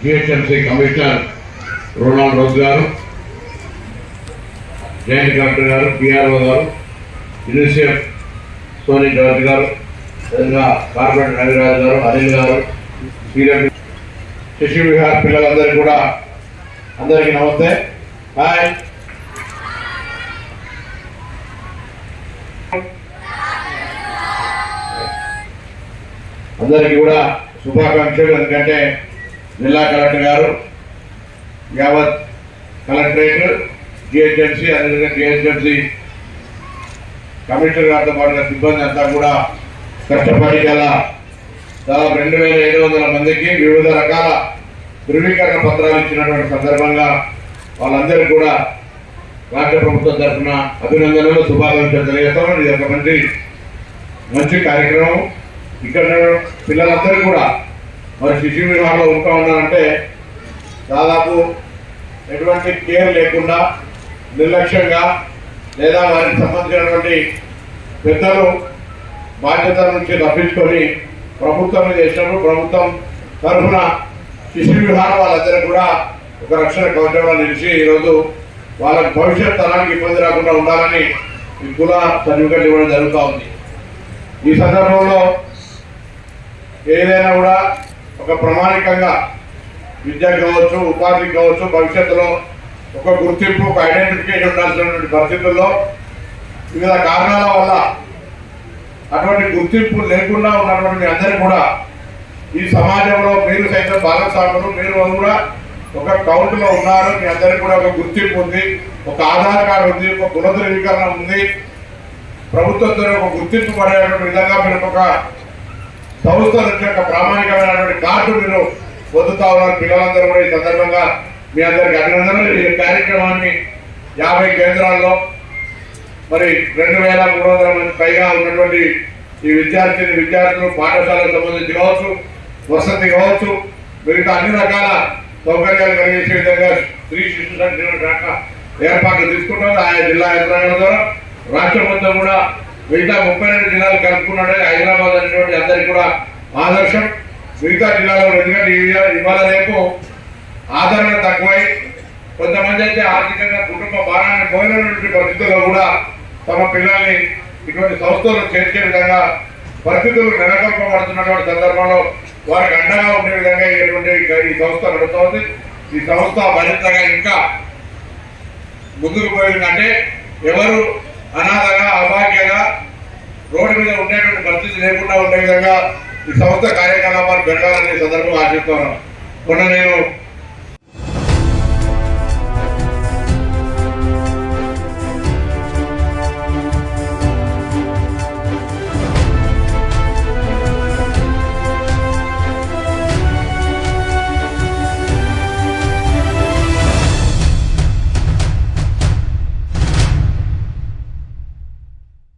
GHMC commissioner Ronald Rose గారు joint collector గారు PRO గారు యూనిసెఫ్ సోనీ జార్జ్ గారు విధంగా కార్పొరేటర్ రవిరాజు గారు అనిల్ గారు సీనియర్ శిశు విహార్ పిల్లలందరికీ కూడా అందరికీ నమస్తే. హాయ్. అందరికీ కూడా శుభాకాంక్షలు ఎందుకంటే జిల్లా కలెక్టర్ గారు యావత్ కలెక్టరేట్ జిహెచ్ఎంసీ అదేవిధంగా జిహెచ్ఎంసీ కమిషనర్ గారితో పాటుగా సిబ్బంది అంతా కూడా కష్టపడి గల దాదాపు రెండు వేల ఏడు వందల మందికి వివిధ రకాల ధృవీకరణ పత్రాలు ఇచ్చినటువంటి సందర్భంగా వాళ్ళందరికీ కూడా రాష్ట్ర ప్రభుత్వం తరఫున అభినందనలు శుభాకాంక్షలు తెలియజేస్తాం ఇది ఒక మంచి మంచి కార్యక్రమం. ఇక్కడ పిల్లలందరూ కూడా మరి శిశు వివాహంలో ఉంటా ఉన్నానంటే దాదాపు ఎటువంటి కేర్ లేకుండా నిర్లక్ష్యంగా లేదా వారికి సంబంధించినటువంటి పెద్దలు బాధ్యతల నుంచి తప్పించుకొని ప్రభుత్వం మీద చేసినప్పుడు ప్రభుత్వం తరఫున శిశు విహారం వాళ్ళందరూ కూడా ఒక రక్షణ కవచంలో నిలిచి ఈరోజు వాళ్ళ భవిష్యత్ తరానికి ఇబ్బంది రాకుండా ఉండాలని ఈ కుల సర్టిఫికెట్ ఇవ్వడం జరుగుతూ ఉంది. ఈ సందర్భంలో ఏదైనా కూడా ఒక ప్రామాణికంగా విద్యకు కావచ్చు ఉపాధి కావచ్చు భవిష్యత్తులో ఒక గుర్తింపు ఒక ఐడెంటిఫికేషన్ ఉండాల్సినటువంటి పరిస్థితుల్లో వివిధ కారణాల వల్ల అటువంటి గుర్తింపు లేకుండా ఉన్నటువంటి అందరూ కూడా ఈ సమాజంలో మీరు సైతం భాగస్వాములు మీరు కూడా ఒక కౌంట్లో ఉన్నారు. మీ అందరికీ కూడా ఒక గుర్తింపు ఉంది ఒక ఆధార్ కార్డు ఉంది ఒక గుణధృవీకరణ ఉంది. ప్రభుత్వంతో ఒక గుర్తింపు పడేటువంటి విధంగా మీరు ఒక సంస్థ నుంచి ఒక ప్రామాణికమైనటువంటి కార్డు మీరు పొందుతా ఉన్నారు. పిల్లలందరూ కూడా ఈ సందర్భంగా మీ అందరికి అభినందనలు. ఈ కార్యక్రమాన్ని యాభై కేంద్రాల్లో మరి రెండు వేల మూడు వందల మంది పైగా ఉన్నటువంటి ఈ విద్యార్థిని విద్యార్థులు పాఠశాలకు సంబంధించి కావచ్చు వసతి కావచ్చు మిగతా అన్ని రకాల సౌకర్యాలు కలిగించే విధంగా స్త్రీ శిశు సంక్షేమ శాఖ ఏర్పాట్లు తీసుకుంటుంది. ఆయా జిల్లా యంత్రాంగం ద్వారా రాష్ట్రం మొత్తం కూడా మిగతా ముప్పై రెండు జిల్లాలు కలుపుకున్నాడే హైదరాబాద్ అనేటువంటి అందరికి కూడా ఆదర్శం. మిగతా జిల్లాలో ఎందుకంటే ఇవాళ రేపు ఆదరణ తక్కువై కొంతమంది అయితే ఆర్థికంగా కుటుంబ భారాన్ని పోయినటువంటి పరిస్థితుల్లో కూడా తమ పిల్లల్ని ఇటువంటి సంస్థలు చేర్చే విధంగా పరిస్థితులు నెలకొల్పబడుతున్నటువంటి సందర్భంలో వారికి అండగా ఉండే విధంగా ఇటువంటి ఈ సంస్థ నడుస్తుంది. ఈ సంస్థ మరింతగా ఇంకా ముందుకు పోయిందంటే ఎవరు అనాథగా అభాగ్యంగా రోడ్డు మీద ఉండేటువంటి పరిస్థితి లేకుండా ఉండే విధంగా ఈ సంస్థ కార్యకలాపాలు జరగాలని సందర్భంగా ఆశిస్తున్నాను. మొన్న నేను